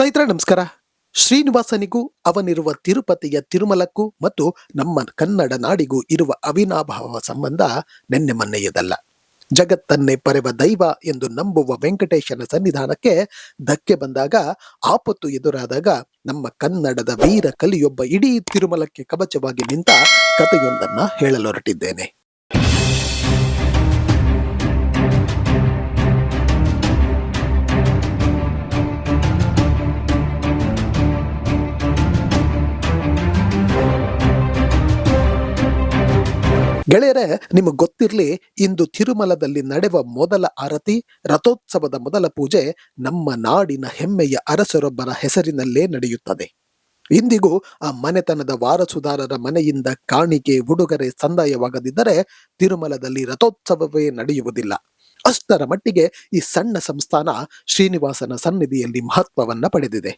ಸ್ನೇಹಿತರೆ, ನಮಸ್ಕಾರ. ಶ್ರೀನಿವಾಸನಿಗೂ ಅವನಿರುವ ತಿರುಪತಿಯ ತಿರುಮಲಕ್ಕೂ ಮತ್ತು ನಮ್ಮ ಕನ್ನಡ ನಾಡಿಗೂ ಇರುವ ಅವಿನಾಭಾವ ಸಂಬಂಧ ನೆನ್ನೆ ಮೊನ್ನೆಯದಲ್ಲ. ಜಗತ್ತನ್ನೇ ಪರೆವ ದೈವ ಎಂದು ನಂಬುವ ವೆಂಕಟೇಶನ ಸನ್ನಿಧಾನಕ್ಕೆ ಧಕ್ಕೆ ಬಂದಾಗ, ಆಪತ್ತು ಎದುರಾದಾಗ ನಮ್ಮ ಕನ್ನಡದ ವೀರ ಕಲಿಯೊಬ್ಬ ಇಡೀ ತಿರುಮಲಕ್ಕೆ ಕವಚವಾಗಿ ನಿಂತ ಕಥೆಯೊಂದನ್ನ ಹೇಳಲೊರಟಿದ್ದೇನೆ. ಗೆಳೆಯರೆ, ನಿಮಗೆ ಗೊತ್ತಿರಲಿ, ಇಂದು ತಿರುಮಲದಲ್ಲಿ ನಡೆವ ಮೊದಲ ಆರತಿ, ರಥೋತ್ಸವದ ಮೊದಲ ಪೂಜೆ ನಮ್ಮ ನಾಡಿನ ಹೆಮ್ಮೆಯ ಅರಸರೊಬ್ಬರ ಹೆಸರಿನಲ್ಲೇ ನಡೆಯುತ್ತದೆ. ಇಂದಿಗೂ ಆ ಮನೆತನದ ವಾರಸುದಾರರ ಮನೆಯಿಂದ ಕಾಣಿಕೆ, ಉಡುಗೊರೆ ಸಂದಾಯವಾಗದಿದ್ದರೆ ತಿರುಮಲದಲ್ಲಿ ರಥೋತ್ಸವವೇ ನಡೆಯುವುದಿಲ್ಲ. ಅಷ್ಟರ ಮಟ್ಟಿಗೆ ಈ ಸಣ್ಣ ಸಂಸ್ಥಾನ ಶ್ರೀನಿವಾಸನ ಸನ್ನಿಧಿಯಲ್ಲಿ ಮಹತ್ವವನ್ನ ಪಡೆದಿದೆ.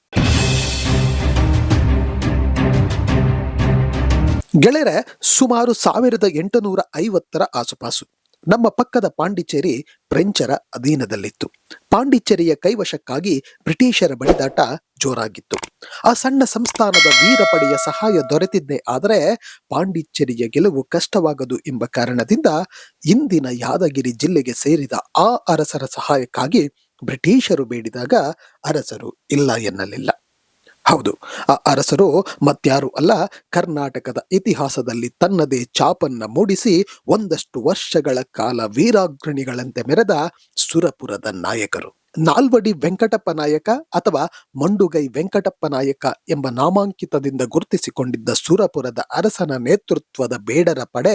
ಗೆಳೆಯರೆ, ಸುಮಾರು ಸಾವಿರದ ಎಂಟುನೂರ ಐವತ್ತರ ಆಸುಪಾಸು. ನಮ್ಮ ಪಕ್ಕದ ಪಾಂಡಿಚೇರಿ ಫ್ರೆಂಚರ ಅಧೀನದಲ್ಲಿತ್ತು. ಪಾಂಡಿಚೇರಿಯ ಕೈವಶಕ್ಕಾಗಿ ಬ್ರಿಟಿಷರ ಬಡಿದಾಟ ಜೋರಾಗಿತ್ತು. ಆ ಸಣ್ಣ ಸಂಸ್ಥಾನದ ವೀರಪಡೆಯ ಸಹಾಯ ದೊರೆತಿದ್ದೇ ಆದರೆ ಪಾಂಡಿಚೇರಿಯ ಗೆಲುವು ಕಷ್ಟವಾಗದು ಎಂಬ ಕಾರಣದಿಂದ ಇಂದಿನ ಯಾದಗಿರಿ ಜಿಲ್ಲೆಗೆ ಸೇರಿದ ಆ ಅರಸರ ಸಹಾಯಕ್ಕಾಗಿ ಬ್ರಿಟಿಷರು ಬೇಡಿದಾಗ ಅರಸರು ಇಲ್ಲ ಎನ್ನಲಿಲ್ಲ. ಹೌದು. ಆ ಅರಸರು ಮತ್ಯಾರು ಅಲ್ಲ, ಕರ್ನಾಟಕದ ಇತಿಹಾಸದಲ್ಲಿ ತನ್ನದೇ ಚಾಪನ್ನ ಮೂಡಿಸಿ ಒಂದಷ್ಟು ವರ್ಷಗಳ ಕಾಲ ವೀರಾಗ್ರಣಿಗಳಂತೆ ಮೆರೆದ ಸುರಪುರದ ನಾಯಕರು. ನಾಲ್ವಡಿ ವೆಂಕಟಪ್ಪ ನಾಯಕ ಅಥವಾ ಮಂಡುಗೈ ವೆಂಕಟಪ್ಪ ನಾಯಕ ಎಂಬ ನಾಮಾಂಕಿತದಿಂದ ಗುರುತಿಸಿಕೊಂಡಿದ್ದ ಸುರಪುರದ ಅರಸನ ನೇತೃತ್ವದ ಬೇಡರ ಪಡೆ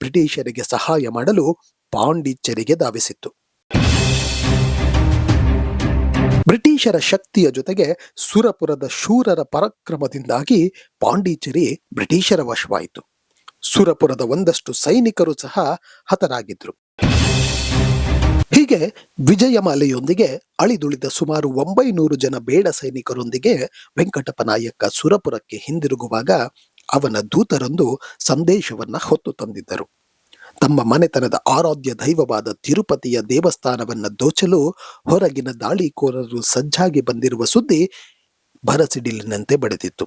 ಬ್ರಿಟಿಷರಿಗೆ ಸಹಾಯ ಮಾಡಲು ಪಾಂಡಿಚೇರಿಗೆ ಧಾವಿಸಿತ್ತು. ಬ್ರಿಟಿಷರ ಶಕ್ತಿಯ ಜೊತೆಗೆ ಸುರಪುರದ ಶೂರರ ಪರಾಕ್ರಮದಿಂದಾಗಿ ಪಾಂಡಿಚೇರಿ ಬ್ರಿಟಿಷರ ವಶವಾಯಿತು. ಸುರಪುರದ ಒಂದಷ್ಟು ಸೈನಿಕರು ಸಹ ಹತರಾಗಿದ್ರು ಹೀಗೆ ವಿಜಯಮಾಲೆಯೊಂದಿಗೆ ಅಳಿದುಳಿದ ಸುಮಾರು ಒಂಬೈನೂರು ಜನ ಬೇಡ ಸೈನಿಕರೊಂದಿಗೆ ವೆಂಕಟಪ್ಪ ನಾಯಕ ಸುರಪುರಕ್ಕೆ ಹಿಂದಿರುಗುವಾಗ ಅವನ ದೂತರೊಂದು ಸಂದೇಶವನ್ನ ಹೊತ್ತು ತಂದಿದ್ದರು. ತಮ್ಮ ಮನೆತನದ ಆರಾಧ್ಯ ದೈವವಾದ ತಿರುಪತಿಯ ದೇವಸ್ಥಾನವನ್ನು ದೋಚಲು ಹೊರಗಿನ ದಾಳಿಕೋರರು ಸಜ್ಜಾಗಿ ಬಂದಿರುವ ಸುದ್ದಿ ಭರಸಿಡಿಲಿನಂತೆ ಬಡಿದಿತ್ತು.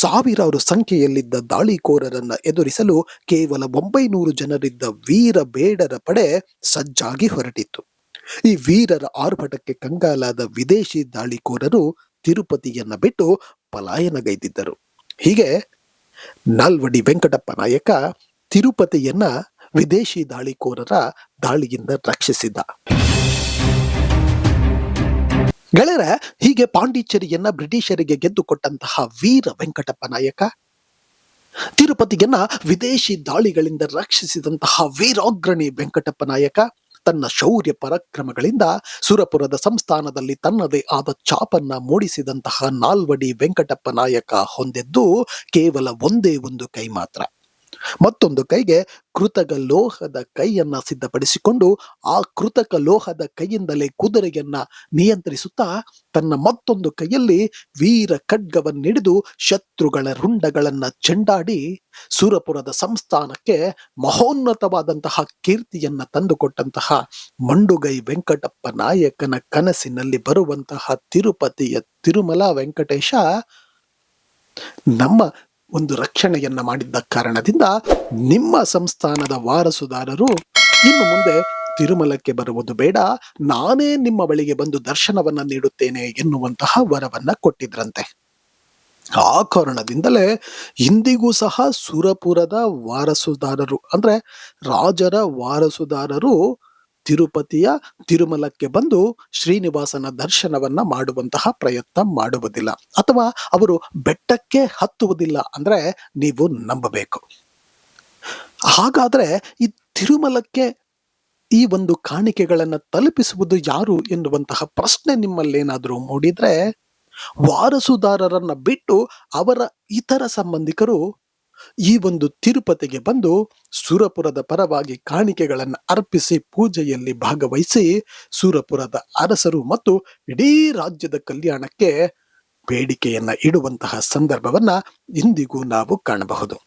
ಸಾವಿರಾರು ಸಂಖ್ಯೆಯಲ್ಲಿದ್ದ ದಾಳಿಕೋರರನ್ನ ಎದುರಿಸಲು ಕೇವಲ ಒಂಬೈನೂರು ಜನರಿದ್ದ ವೀರ ಬೇಡರ ಪಡೆ ಸಜ್ಜಾಗಿ ಹೊರಟಿತ್ತು. ಈ ವೀರರ ಆರ್ಭಟಕ್ಕೆ ಕಂಗಾಲಾದ ವಿದೇಶಿ ದಾಳಿಕೋರರು ತಿರುಪತಿಯನ್ನ ಬಿಟ್ಟು ಪಲಾಯನಗೈದಿದ್ದರು. ಹೀಗೆ ನಾಲ್ವಡಿ ವೆಂಕಟಪ್ಪ ನಾಯಕ ತಿರುಪತಿಯನ್ನ ವಿದೇಶಿ ದಾಳಿಕೋರರ ದಾಳಿಯಿಂದ ರಕ್ಷಿಸಿದ್ದ. ಗೆಳೆಯರ, ಹೀಗೆ ಪಾಂಡಿಚೇರಿಯನ್ನ ಬ್ರಿಟಿಷರಿಗೆ ಗೆದ್ದುಕೊಟ್ಟಂತಹ ವೀರ ವೆಂಕಟಪ್ಪ ನಾಯಕ, ತಿರುಪತಿಯನ್ನ ವಿದೇಶಿ ದಾಳಿಗಳಿಂದ ರಕ್ಷಿಸಿದಂತಹ ವೀರಾಗ್ರಣಿ ವೆಂಕಟಪ್ಪ ನಾಯಕ, ತನ್ನ ಶೌರ್ಯ ಪರಾಕ್ರಮಗಳಿಂದ ಸುರಪುರದ ಸಂಸ್ಥಾನದಲ್ಲಿ ತನ್ನದೇ ಆದ ಚಾಪನ್ನ ಮೂಡಿಸಿದಂತಹ ನಾಲ್ವಡಿ ವೆಂಕಟಪ್ಪ ನಾಯಕ ಹೊಂದಿದ್ದು ಕೇವಲ ಒಂದೇ ಒಂದು ಕೈ ಮಾತ್ರ. ಮತ್ತೊಂದು ಕೈಗೆ ಕೃತಕ ಲೋಹದ ಕೈಯನ್ನ ಸಿದ್ಧಪಡಿಸಿಕೊಂಡು ಆ ಕೃತಕ ಲೋಹದ ಕೈಯಿಂದಲೇ ಕುದುರೆಯನ್ನ ನಿಯಂತ್ರಿಸುತ್ತಾ ತನ್ನ ಮತ್ತೊಂದು ಕೈಯಲ್ಲಿ ವೀರ ಖಡ್ಗವನ್ನಿಡಿದು ಶತ್ರುಗಳ ರುಂಡಗಳನ್ನ ಚೆಂಡಾಡಿ ಸುರಪುರದ ಸಂಸ್ಥಾನಕ್ಕೆ ಮಹೋನ್ನತವಾದಂತಹ ಕೀರ್ತಿಯನ್ನ ತಂದುಕೊಟ್ಟಂತಹ ಮಂಡುಗೈ ವೆಂಕಟಪ್ಪ ನಾಯಕನ ಕನಸಿನಲ್ಲಿ ಬರುವಂತಹ ತಿರುಪತಿಯ ತಿರುಮಲ ವೆಂಕಟೇಶ ನಮ್ಮ ಒಂದು ರಕ್ಷಣೆಯನ್ನ ಮಾಡಿದ್ದ ಕಾರಣದಿಂದ ನಿಮ್ಮ ಸಂಸ್ಥಾನದ ವಾರಸುದಾರರು ಇನ್ನು ಮುಂದೆ ತಿರುಮಲಕ್ಕೆ ಬರುವುದು ಬೇಡ, ನಾನೇ ನಿಮ್ಮ ಬಳಿಗೆ ಬಂದು ದರ್ಶನವನ್ನ ನೀಡುತ್ತೇನೆ ಎನ್ನುವಂತಹ ವರವನ್ನ ಕೊಟ್ಟಿದ್ರಂತೆ. ಆ ಕಾರಣದಿಂದಲೇ ಇಂದಿಗೂ ಸಹ ಸುರಪುರದ ವಾರಸುದಾರರು, ಅಂದ್ರೆ ರಾಜರ ವಾರಸುದಾರರು ತಿರುಪತಿಯ ತಿರುಮಲಕ್ಕೆ ಬಂದು ಶ್ರೀನಿವಾಸನ ದರ್ಶನವನ್ನ ಮಾಡುವಂತಹ ಪ್ರಯತ್ನ ಮಾಡುವುದಿಲ್ಲ. ಅಥವಾ ಅವರು ಬೆಟ್ಟಕ್ಕೆ ಹತ್ತುವುದಿಲ್ಲ ಅಂದ್ರೆ ನೀವು ನಂಬಬೇಕು. ಹಾಗಾದ್ರೆ ಈ ತಿರುಮಲಕ್ಕೆ ಈ ಒಂದು ಕಾಣಿಕೆಗಳನ್ನು ತಲುಪಿಸುವುದು ಯಾರು ಎನ್ನುವಂತಹ ಪ್ರಶ್ನೆ ನಿಮ್ಮಲ್ಲೇನಾದರೂ ಮೂಡಿದ್ರೆ, ವಾರಸುದಾರರನ್ನ ಬಿಟ್ಟು ಅವರ ಇತರ ಸಂಬಂಧಿಕರು ಈ ಒಂದು ತಿರುಪತಿಗೆ ಬಂದು ಸುರಪುರದ ಪರವಾಗಿ ಕಾಣಿಕೆಗಳನ್ನು ಅರ್ಪಿಸಿ ಪೂಜೆಯಲ್ಲಿ ಭಾಗವಹಿಸಿ ಸುರಪುರದ ಅರಸರು ಮತ್ತು ಇಡೀ ರಾಜ್ಯದ ಕಲ್ಯಾಣಕ್ಕೆ ಬೇಡಿಕೆಯನ್ನ ಇಡುವಂತಹ ಸಂದರ್ಭವನ್ನ ಇಂದಿಗೂ ನಾವು ಕಾಣಬಹುದು.